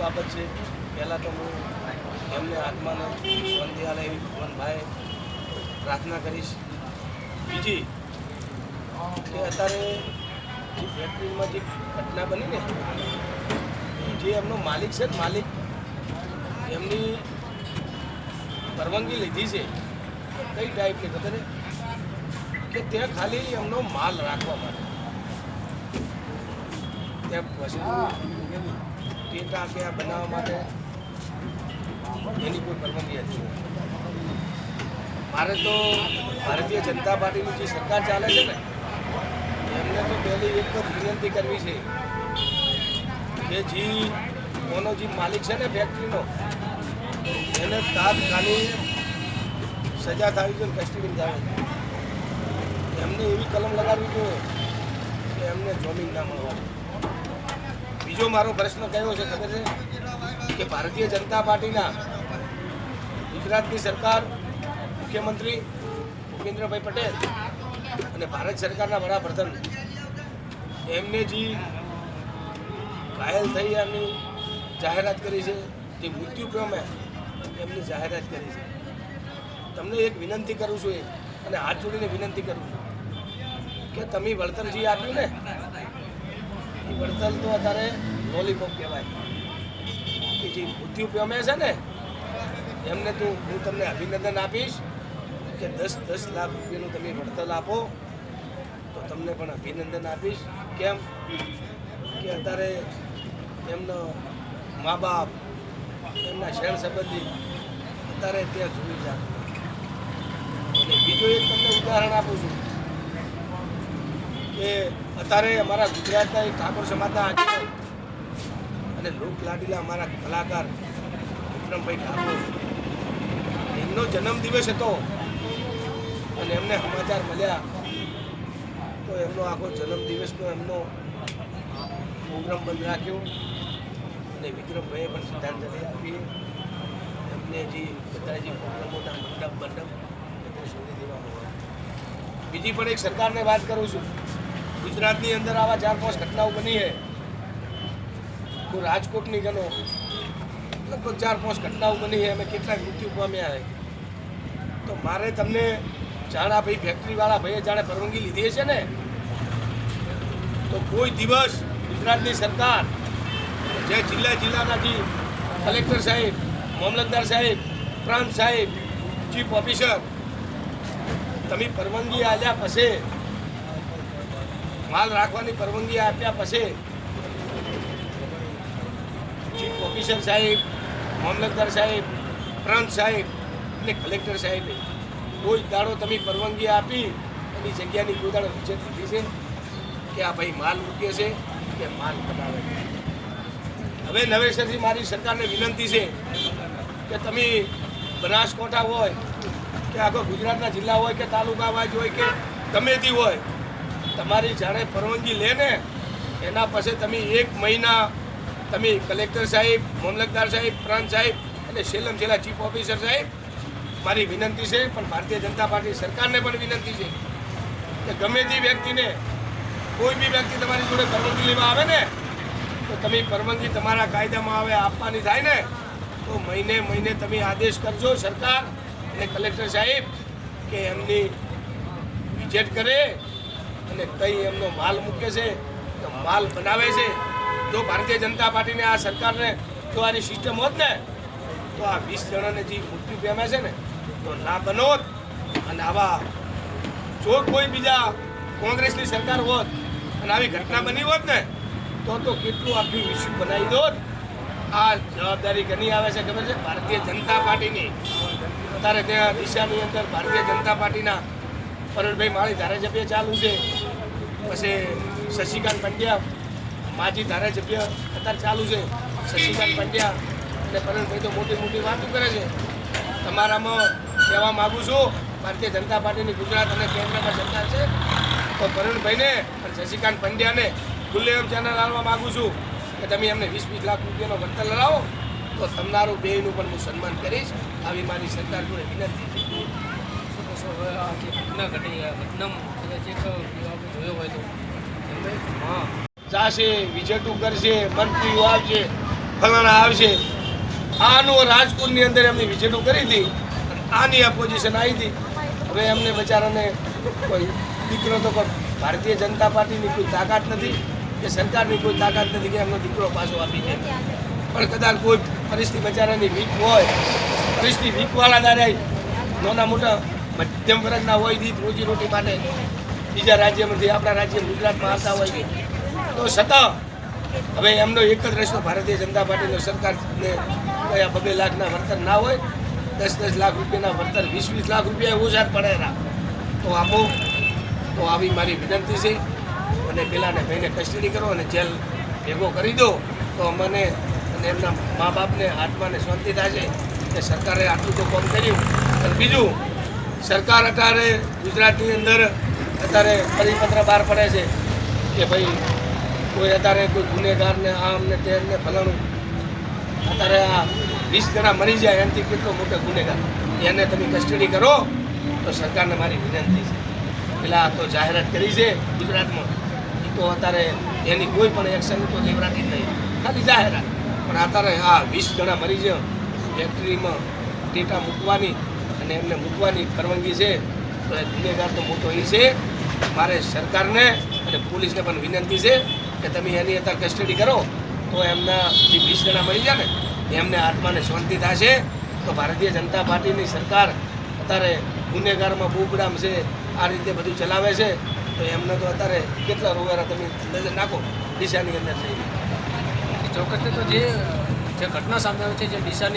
બાબત છે. પહેલાં તો હું એમને આત્માને વંદિયાલય એવી ભગવાનભાઈ પ્રાર્થના કરીશ. બીજી કે અત્યારે જે ફેક્ટરીમાં જે ઘટના બની ને જે એમનો માલિક છે ને માલિક, એમની પરવાનગી લીધી છે. કઈ ટાઈપની ખબર કે ત્યાં ખાલી એમનો માલ રાખવા માટે. ત્યાં વસ્તુ ટેટા કે આ બનાવવા માટે એની કોઈ પરવાનગી હતી મારે તો ભારતીય જનતા પાર્ટીની જે સરકાર ચાલે છે ને, એમને તો પહેલી એક તો વિનંતી કરવી છે કે જે કોનો જે માલિક છે ને ફેક્ટરીનો એને તાત્કાલિક સજા થવી જોઈએ કસ્ટડી જાવે એમને એવી કલમ લગાડવી જોઈએ કે એમને જમીન ના મળવાની બીજો મારો પ્રશ્ન કયો છે ખબર છે? કે ભારતીય જનતા પાર્ટીના ગુજરાતની સરકાર, મુખ્યમંત્રી ભૂપેન્દ્રભાઈ પટેલ અને ભારત સરકારના વડાપ્રધાન, એમને જે ઘાયલ થઈ એમની જાહેરાત કરી છે, જે મૃત્યુ પામે એમની જાહેરાત કરી છે. તમને એક વિનંતી કરું છું એ, અને હાથ જોડીને વિનંતી કરું છું કે તમે વળતર જે આપ્યું ને? એ વળતર તો અત્યારે લોલીપોપ કહેવાય. કે જે મૃત્યુ પામે છે ને, એમને તો હું તમને અભિનંદન આપીશ કે દસ દસ લાખ રૂપિયાનું તમે વળતર આપો, તો તમને પણ અભિનંદન આપીશ. કેમ? કે અત્યારે એમનો મા બાપ એમના શેર સંબંધી અત્યારે ત્યાં જોઈ જાય અને બીજું એક તમને ઉદાહરણ આપું છું. કે અત્યારે અમારા ગુજરાતના એક ઠાકોર સમાજના આગેવાન અને લોકલાડીલા અમારા કલાકાર વિક્રમભાઈ ઠાકોર. એમનો જન્મદિવસ હતો અને એમને સમાચાર મળ્યા તો એમનો આખો જન્મદિવસનો એમનો પ્રોગ્રામ બંધ રાખ્યો અને વિક્રમભાઈએ પણ શ્રદ્ધાંજલિ આપી એમને જે બધા જે પ્રોગ્રામો હતા, મંડપ મંડપ, એ શોધી આવ્યા. બીજી પણ એક સરકારને વાત કરું છું. ગુજરાતની અંદર આવા ચાર પાંચ ઘટનાઓ બની છે, તો રાજકોટની ગણો, લગભગ ચાર પાંચ ઘટનાઓ બની છે, અમે કેટલાક મૃત્યુ પામ્યા છે. તો મારે તમને જાણા ભાઈ ફેક્ટરીવાળા ભાઈએ જાણે પરવાનગી લીધી છે ને? તો કોઈ દિવસ ગુજરાતની સરકાર, જે જિલ્લા જિલ્લાનાથી કલેક્ટર સાહેબ, મામલતદાર સાહેબ, પ્રાંત સાહેબ, ચીફ ઓફિસર, તમે પરવાનગી આપ્યા પછી માલ રાખવાની પરવાનગી આપ્યા પછી ચીફ ઓફિસર સાહેબ, મામલતદાર સાહેબ, પ્રાંત સાહેબ અને કલેક્ટર સાહેબે કોઈ દાડો તમે પરવાનગી આપી, એની જગ્યાની કોઈ દાડો વિજેત લીધી છે કે આ ભાઈ માલ મૂકીએ છે કે માલ બનાવે છે. હવે નવેસરથી મારી સરકારને વિનંતી છે કે તમે બનાસકાંઠા હોય કે આખો ગુજરાતના જિલ્લા હોય કે તાલુકા વાઇઝ હોય કે ગમે તે હોય તમારી જાણે પરવાનગી લે ને એના પાસે તમે એક મહિના તમે કલેક્ટર સાહેબ મામલતદાર સાહેબ, પ્રાંત સાહેબ અને સેલમ જિલ્લા ચીફ ઓફિસર સાહેબ મારી વિનંતી છે, પણ ભારતીય જનતા પાર્ટી સરકારને પણ વિનંતી છે કે ગમે તે વ્યક્તિને કોઈ બી વ્યક્તિ તમારી જોડે પરવાનગી લેવા આવે ને, તો તમે પરવાનગી તમારા કાયદામાં આવે, આપવાની થાય ને, તો મહિને મહિને તમે આદેશ કરજો સરકાર અને કલેક્ટર સાહેબ કે એમની વિઝિટ કરે અને કઈ એમનો માલ મૂકે છે માલ બનાવે છે. જો ભારતીય જનતા પાર્ટીને આ સરકારને જો આની સિસ્ટમ હોત ને, તો આ વીસ જણાને જે મૃત્યુ પામ્યા છે ને, તો ના બનોત. અને આવા જો કોઈ બીજા કોંગ્રેસની સરકાર હોત અને આવી ઘટના બની હોત ને, તો તો કેટલું આખી ઇસ્યુ બનાવી દોત. આ જવાબદારી ઘણી આવે છે ખબર છે? ભારતીય જનતા પાર્ટીની. અત્યારે ત્યાં દિશાની અંદર ભારતીય જનતા પાર્ટીના પરેશભાઈ માળી ધારાસભ્ય ચાલુ છે. પછી શશિકાંત પંડ્યા, માજી ધારાસભ્ય અત્યારે ચાલુ છે. શશિકાંત પંડ્યા અને પરેશભાઈ તો મોટી મોટી વાતો કરે છે. તમારામાં કહેવા માગું છું, ભારતીય જનતા પાર્ટીની ગુજરાત અને કેન્દ્રમાં સરકાર છે. તો પરણભાઈને અને શશિકાંત પંડ્યાને ખુલ્લેઆમ ચેનલ આવવા માગું છું કે તમે એમને વીસ વીસ લાખ રૂપિયાનો વળતર લડાવો તો તમારું બેયનું પણ હું સન્માન કરીશ. આવી મારી સરકાર જોડે વિનંતી છે હવે આ હા જાશે, વિજેટું કરશે, મંત્રીઓ આવશે, ફલાણા આવશે. આનું રાજકોટની અંદર એમની વિઝિટો કરી હતી આની અપોઝિશન આવી હતી. હવે એમને બચારાને કોઈ દીકરો તો ભારતીય જનતા પાર્ટીની કોઈ તાકાત નથી, કે સરકારની કોઈ તાકાત નથી કે એમનો દીકરો પાછો આપી દે. પણ કદાચ કોઈ પરિસ્થિતિ બચારાની વીક હોય પરિસ્થિતિ વીકવાળા દારે નાના મોટા મધ્યમ વર્ગના હોય દીધ રોજી રોટી માટે બીજા રાજ્યમાંથી આપણા રાજ્ય ગુજરાતમાં આવતા હોય તો છતાં હવે એમનો એક જ રસ્તો ભારતીય જનતા પાર્ટીનો સરકારને કયા બબે લાખના વળતર ના હોય, દસ દસ લાખ રૂપિયાના વળતર વીસ વીસ લાખ રૂપિયા ઓછા પડેલા તો આપો, તો આવી મારી વિનંતી છે. અને પેલાને ભાઈને કસ્ટડી કરો અને જેલ ભેગો કરી દો. તો અમને અને એમના મા બાપને, આત્માને શાંતિ થશે કે સરકારે આટલું તો કામ કર્યું. અને બીજું સરકાર અત્યારે ગુજરાતની અંદર અત્યારે પરિપત્ર બહાર પડે છે કે ભાઈ કોઈ અત્યારે કોઈ ગુનેગારને આમ ને તેમ ને ફલાણું અત્યારે આ વીસ જણા મરી જાય એનાથી કેટલો મોટો ગુનેગાર? એને તમે કસ્ટડી કરો તો સરકારને મારી વિનંતી છે. પેલા તો જાહેરાત કરી છે ગુજરાતમાં. એ તો અત્યારે એની કોઈ પણ એક્શન તો લેવડાતી જ નહીં. ખાલી જાહેરાત. પણ અત્યારે આ વીસ જણા મરી જાય ફેક્ટરીમાં ડેટા મૂકવાની અને એમને મૂકવાની પરવાનગી છે, તો એ ગુનેગાર તો મોટો એ છે. મારે સરકારને અને પોલીસને પણ વિનંતી છે કે તમે એની અત્યારે કસ્ટડી કરો, તો એમના જે વીસ જણા મળી જાય ને, એમને આત્માને શાંતિ થશે. તો ભારતીય જનતા પાર્ટીની સરકાર અત્યારે ગુનેગારમાં બોબડામ છે, આ રીતે બધું ચલાવે છે, તો એમને તો અત્યારે કેટલા રોવેરા તમે નજર નાખો દિશાની અંદર થઈ ચોક્કસ. તો જે જે ઘટના સામે આવે છે, જે ડીસાની